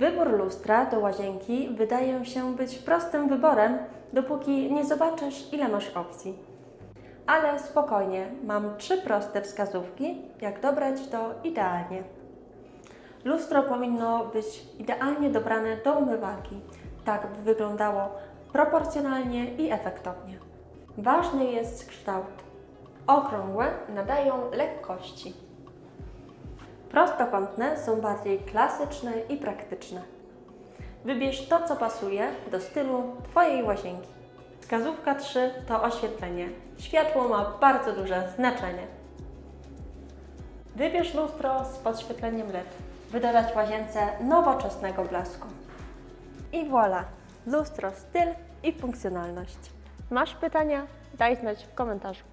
Wybór lustra do łazienki wydaje się być prostym wyborem, dopóki nie zobaczysz, ile masz opcji. Ale spokojnie, mam trzy proste wskazówki, jak dobrać to idealnie. Lustro powinno być idealnie dobrane do umywalki, tak by wyglądało proporcjonalnie i efektownie. Ważny jest kształt. Okrągłe nadają lekkości. Prostokątne są bardziej klasyczne i praktyczne. Wybierz to, co pasuje do stylu Twojej łazienki. Wskazówka 3 to oświetlenie. Światło ma bardzo duże znaczenie. Wybierz lustro z podświetleniem LED, by łazience nowoczesnego blasku. I voilà! Lustro, styl i funkcjonalność. Masz pytania? Daj znać w komentarzu.